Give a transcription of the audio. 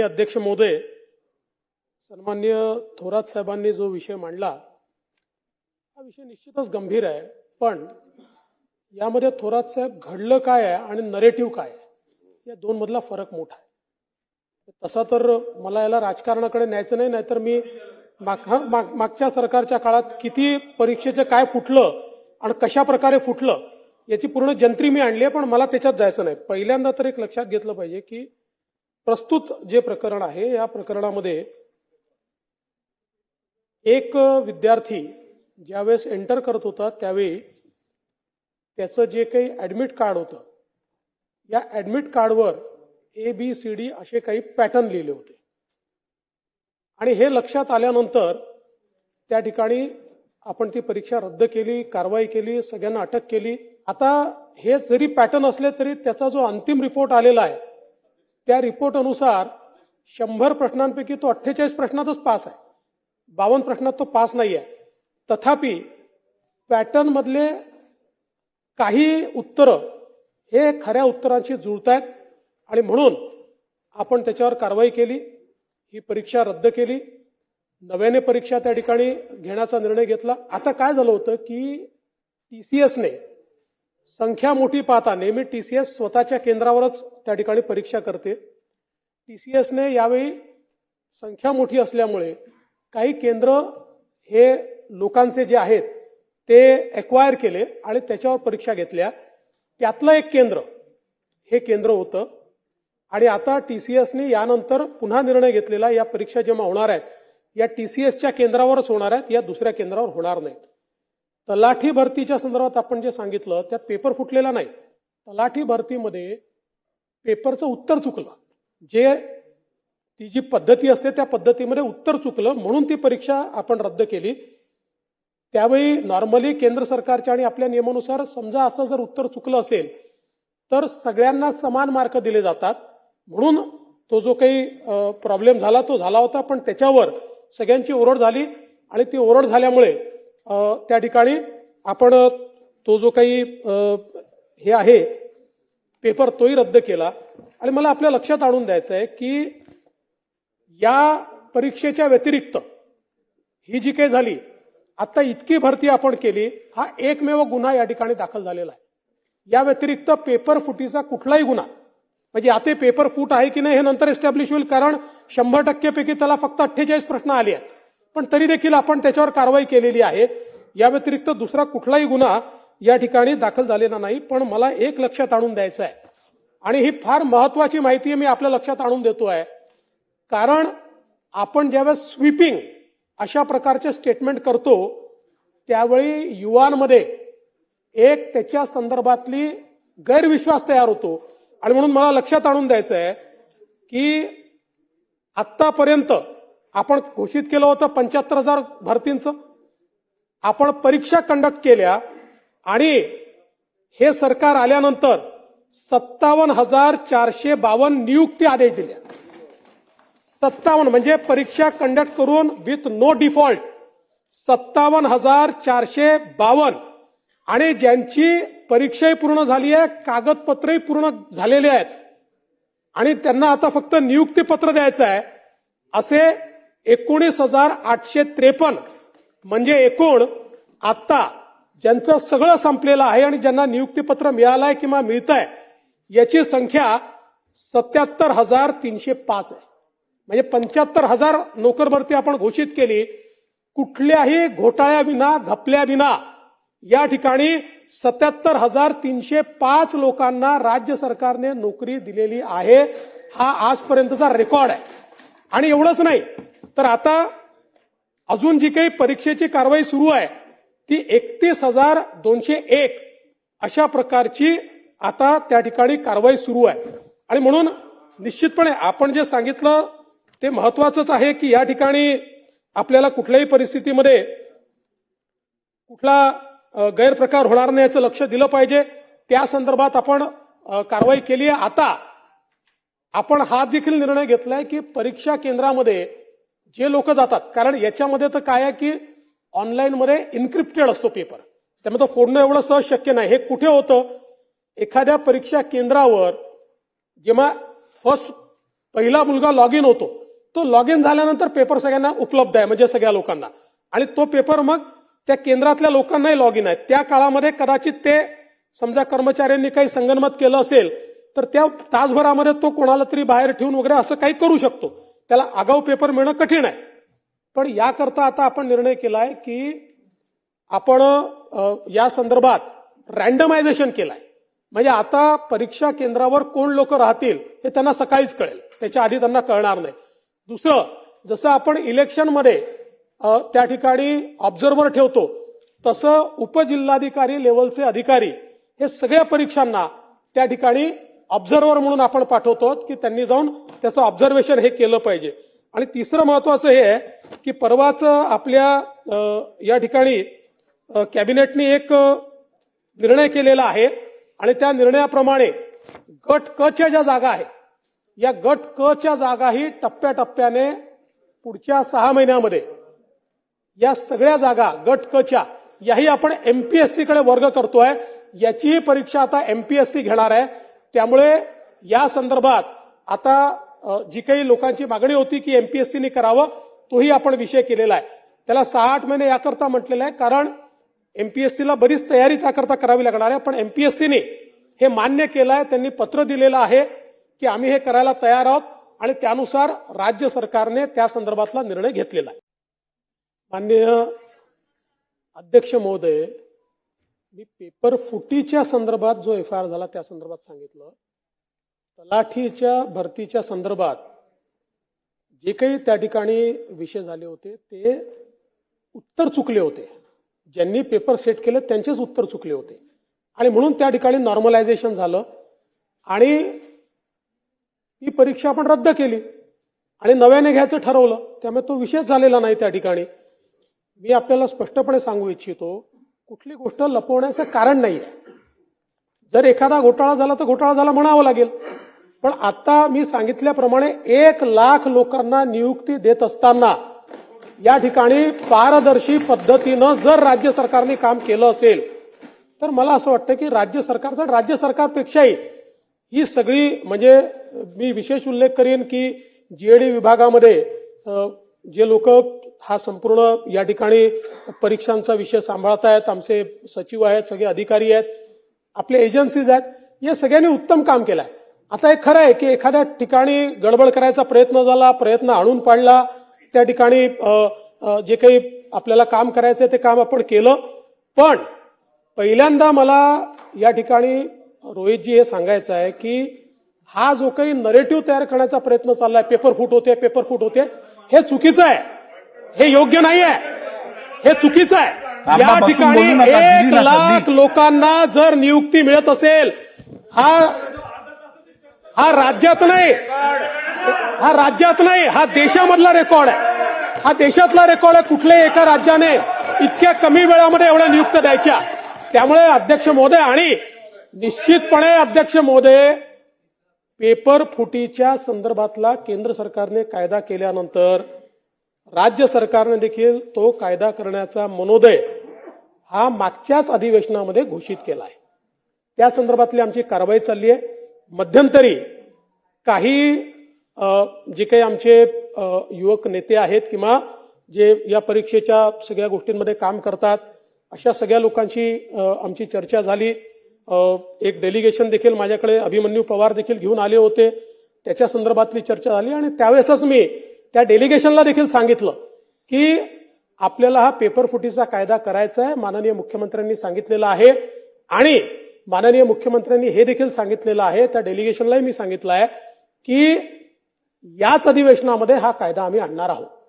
अध्यक्ष महोदय सन्मान्य थोरात साहेबांनी जो विषय मांडला हा विषय निश्चितच गंभीर आहे. पण यामध्ये थोरात साहेब घडलं काय आहे आणि नरेटिव्ह काय आहे या दोन मधला फरक मोठा आहे. तसा तर मला याला राजकारणाकडे न्यायचं नाही नाहीतर मी माग- मागच्या सरकारच्या काळात किती परीक्षेचं काय फुटलं आणि कशा प्रकारे फुटलं याची पूर्ण जंत्री मी आणली आहे पण मला त्याच्यात जायचं नाही. पहिल्यांदा तर एक लक्षात घेतलं पाहिजे की प्रस्तुत जे प्रकरण आहे या प्रकरणामध्ये एक विद्यार्थी ज्यावेळेस एंटर करत होता त्यावेळी त्याचं जे काही ऍडमिट कार्ड होतं या ऍडमिट कार्डवर ए बी सी डी असे काही पॅटर्न लिहिले होते. आणि हे लक्षात आल्यानंतर त्या ठिकाणी आपण ती परीक्षा रद्द केली कारवाई केली सगळ्यांना अटक केली. आता हे जरी पॅटर्न असले तरी त्याचा जो अंतिम रिपोर्ट आलेला आहे त्या रिपोर्ट अनुसार शंभर प्रश्नांपैकी तो अठ्ठेचाळीस प्रश्नातच पास आहे. बावन्न प्रश्नात तो पास नाही आहे. तथापि पॅटर्न मधले काही उत्तरं हे खऱ्या उत्तरांशी जुळत आहेत आणि म्हणून आपण त्याच्यावर कारवाई केली ही परीक्षा रद्द केली. नव्याने परीक्षा त्या ठिकाणी घेण्याचा निर्णय घेतला. आता काय झालं होतं की टीसीएसने संख्या मोठी पाहता नेहमी टीसीएस स्वतःच्या केंद्रावरच त्या ठिकाणी परीक्षा करते. टीसीएसने यावेळी संख्या मोठी असल्यामुळे काही केंद्र हे लोकांचे जे आहेत ते एक्वायर केले आणि त्याच्यावर परीक्षा घेतल्या. त्यातलं एक केंद्र हे केंद्र होतं. आणि आता टीसीएसने यानंतर पुन्हा निर्णय घेतलेला या परीक्षा जेव्हा होणार आहेत या टीसीएसच्या केंद्रावरच होणार आहेत या दुसऱ्या केंद्रावर होणार नाहीत. तलाठी भरतीच्या संदर्भात आपण जे सांगितलं त्यात पेपर फुटलेला नाही. तलाठी भरतीमध्ये पेपरचं उत्तर चुकलं. जे ती जी पद्धती असते त्या पद्धतीमध्ये उत्तर चुकलं म्हणून ती परीक्षा आपण रद्द केली. त्यावेळी नॉर्मली केंद्र सरकारच्या आणि आपल्या नियमानुसार समजा असं जर उत्तर चुकलं असेल तर सगळ्यांना समान मार्क दिले जातात. म्हणून तो जो काही प्रॉब्लेम झाला तो झाला होता पण त्याच्यावर सगळ्यांची ओरड झाली आणि ती ओरड झाल्यामुळे त्या ठिकाणी आपण तो जो काही हे आहे पेपर तोही रद्द केला. आणि मला आपल्या लक्षात आणून द्यायचं आहे की या परीक्षेच्या व्यतिरिक्त ही जी काही झाली आता इतकी भरती आपण केली हा एकमेव गुन्हा या ठिकाणी दाखल झालेला आहे. या व्यतिरिक्त पेपर फुटीचा कुठलाही गुन्हा म्हणजे आता पेपर फूट आहे की नाही हे नंतर एस्टॅब्लिश होईल कारण शंभर टक्केपैकी त्याला फक्त अठ्ठेचाळीस प्रश्न आले आहेत. पण तरी देखील आपण त्याच्यावर कारवाई केलेली आहे. या व्यतिरिक्त दुसरा कुठलाही गुन्हा या ठिकाणी दाखल झालेला नाही पण मला एक लक्षात आणून द्यायचं आहे. आणि ही फार महत्वाची माहिती मी आपल्या लक्षात आणून देतो आहे. कारण आपण ज्यावेळेस स्वीपिंग अशा प्रकारचे स्टेटमेंट करतो त्यावेळी युवांमध्ये एक त्याच्या संदर्भातली गैरविश्वास तयार होतो. आणि म्हणून मला लक्षात आणून द्यायचं आहे की आत्तापर्यंत आपण घोषित केलं होतं पंच्याहत्तर हजार भरतींचं. आपण परीक्षा कंडक्ट केल्या आणि हे सरकार आल्यानंतर सत्तावन्न हजार चारशे बावन्न नियुक्ती आदेश दिल्या सत्तावन्न म्हणजे परीक्षा कंडक्ट करून विथ नो डिफॉल्ट सत्तावन्न हजार चारशे बावन्न. आणि ज्यांची परीक्षाही पूर्ण झाली आहे कागदपत्रही पूर्ण झालेले आहेत. आणि त्यांना आता फक्त नियुक्तीपत्र द्यायचं आहे असे एकोणीस हजार आठशे त्रेपन्न. म्हणजे एकूण आता ज्यांचं सगळं संपलेलं आहे आणि ज्यांना नियुक्तीपत्र मिळालंय किंवा मिळत आहे याची संख्या सत्याहत्तर हजार तीनशे पाच आहे. म्हणजे पंच्याहत्तर हजार नोकर भरती आपण घोषित केली. कुठल्याही घोटाळ्याविना घपल्याविना या ठिकाणी सत्याहत्तर हजार तीनशे पाच लोकांना राज्य सरकारने नोकरी दिलेली आहे. हा आजपर्यंतचा रेकॉर्ड आहे. आणि एवढंच नाही तर आता अजून जी काही परीक्षेची कारवाई सुरू आहे ती एकतीस हजार दोनशे एक अशा प्रकारची आता त्या ठिकाणी कारवाई सुरू आहे. आणि म्हणून निश्चितपणे आपण जे सांगितलं ते महत्वाचंच आहे की या ठिकाणी आपल्याला कुठल्याही परिस्थितीमध्ये कुठला गैरप्रकार होणार नाही याचं लक्ष दिलं पाहिजे. त्या संदर्भात आपण कारवाई केली आहे. आता आपण हा देखील निर्णय घेतलाय की परीक्षा केंद्रामध्ये जे लोक जातात. कारण याच्यामध्ये तर काय आहे की ऑनलाईनमध्ये इन्क्रिप्टेड असतो पेपर त्यामुळे तो फोडणं एवढं सहज शक्य नाही. हे कुठे होतं? एखाद्या परीक्षा केंद्रावर जेव्हा फर्स्ट पहिला मुलगा लॉग इन होतो तो लॉग इन झाल्यानंतर पेपर सगळ्यांना उपलब्ध आहे म्हणजे सगळ्या लोकांना. आणि तो पेपर मग त्या केंद्रातल्या लोकांनाही लॉग इन आहे. त्या काळामध्ये कदाचित ते समजा कर्मचाऱ्यांनी काही संगनमत केलं असेल तर त्या तासभरामध्ये तो कोणाला तरी बाहेर ठेवून वगैरे असं काही करू शकतो. त्याला आगाऊ पेपर मिळणं कठीण आहे. पण याकरता आता आपण निर्णय केलाय की आपण या संदर्भात रँडमायझेशन केलंय. म्हणजे आता परीक्षा केंद्रावर कोण लोक राहतील हे त्यांना सकाळीच कळेल. त्याच्या आधी त्यांना कळणार नाही. दुसरं जसं आपण इलेक्शनमध्ये त्या ठिकाणी ऑब्झर्व्हर ठेवतो तसं उपजिल्हाधिकारी लेवलचे अधिकारी हे सगळ्या परीक्षांना त्या ठिकाणी ऑब्झर्व्हर म्हणून आपण पाठवतो की त्यांनी जाऊन त्याचं ऑब्झर्वेशन हे केलं पाहिजे. आणि तिसरं महत्वाचं हे आहे की परवाच आपल्या या ठिकाणी कॅबिनेटने एक निर्णय केलेला आहे. आणि त्या निर्णयाप्रमाणे गट क च्या ज्या जागा आहेत या गट क च्या जागाही टप्प्याटप्प्याने पुढच्या सहा महिन्यामध्ये या सगळ्या जागा गट क च्या याही आपण एमपीएससी कडे वर्ग करतोय. याचीही परीक्षा आता एमपीएससी घेणार आहे. त्यामुळे या संदर्भात आता जी काही लोकांची मागणी होती की एमपीएससीने करावं तोही आपण विषय केलेला आहे. त्याला सहा आठ महिने याकरता म्हटलेलं आहे कारण एमपीएससीला बरीच तयारी त्याकरता करावी लागणार आहे पण एमपीएससीने हे मान्य केलं आहे त्यांनी पत्र दिलेलं आहे की आम्ही हे करायला तयार आहोत आणि त्यानुसार राज्य सरकारने त्या संदर्भातला निर्णय घेतलेला आहे. माननीय अध्यक्ष महोदय मी पेपर फुटीच्या संदर्भात जो एफ आय आर झाला त्या संदर्भात सांगितलं. तलाठीच्या भरतीच्या संदर्भात जे काही त्या ठिकाणी विषय झाले होते ते उत्तर चुकले होते. ज्यांनी पेपर सेट केले त्यांचेच उत्तर चुकले होते. आणि म्हणून त्या ठिकाणी नॉर्मलायझेशन झालं. आणि ती परीक्षा आपण रद्द केली. आणि नव्याने घ्यायचं ठरवलं. त्यामुळे तो विषयच झालेला नाही त्या ठिकाणी. मी आपल्याला स्पष्टपणे सांगू इच्छितो कुठली गोष्ट लपवण्याचं कारण नाही आहे जर एखादा घोटाळा झाला तर घोटाळा झाला म्हणावं लागेल. पण आता मी सांगितल्याप्रमाणे एक लाख लोकांना नियुक्ती देत असताना या ठिकाणी पारदर्शी पद्धतीनं जर राज्य सरकारने काम केलं असेल तर मला असं वाटतं की राज्य सरकारचं राज्य सरकारपेक्षाही ही सगळी म्हणजे मी विशेष उल्लेख करेन की जीएडी विभागामध्ये जे लोक हा संपूर्ण या ठिकाणी परीक्षांचा विषय सांभाळत आहेत आमचे सचिव आहेत सगळे अधिकारी आहेत आपले एजन्सीज आहेत या सगळ्यांनी उत्तम काम केलं आहे आता हे खरं आहे की एखाद्या ठिकाणी गडबड करायचा प्रयत्न झाला प्रयत्न आणून पाडला त्या ठिकाणी जे काही आपल्याला काम करायचं ते काम आपण केलं. पण पहिल्यांदा मला या ठिकाणी रोहितजी हे सांगायचं आहे की हा जो काही नरेटिव्ह तयार करण्याचा प्रयत्न चाललाय पेपर फूट होते पेपर फूट होते हे चुकीचं आहे. हे योग्य नाही आहे हे चुकीचं आहे. या ठिकाणी एक लाख. लोकांना जर नियुक्ती मिळत असेल हा हा राज्यात नाही. हा राज्यात नाही हा देशामधला रेकॉर्ड आहे. हा देशातला रेकॉर्ड आहे कुठल्याही एका राज्याने इतक्या कमी वेळामध्ये एवढ्या नियुक्त द्यायच्या. त्यामुळे अध्यक्ष महोदय आणि निश्चितपणे अध्यक्ष महोदय पेपर फुटीच्या संदर्भातला केंद्र सरकारने कायदा केल्यानंतर राज्य सरकारने देखील तो कायदा करण्याचा मनोदय हा मागच्याच अधिवेशनामध्ये घोषित केला आहे. त्या संदर्भातली आमची कारवाई चालली आहे. मध्यंतरी काही जे काही आमचे युवक नेते आहेत किंवा जे या परीक्षेच्या सगळ्या गोष्टींमध्ये काम करतात अशा सगळ्या लोकांशी आमची चर्चा झाली. एक डेलिगेशन देखील माझ्याकडे अभिमन्यू पवार देखील घेऊन आले होते. त्याच्या संदर्भातली चर्चा झाली आणि त्यावेळेसच मी त्या डेलिगेशनला देखील सांगितलं की आपल्याला हा पेपर फुटीचा कायदा करायचा आहे. माननीय मुख्यमंत्र्यांनी सांगितलेलं आहे. आणि माननीय मुख्यमंत्र्यांनी हे देखील सांगितलेलं आहे त्या डेलिगेशनलाही मी सांगितलं आहे की याच अधिवेशनामध्ये हा कायदा आम्ही आणणार आहोत.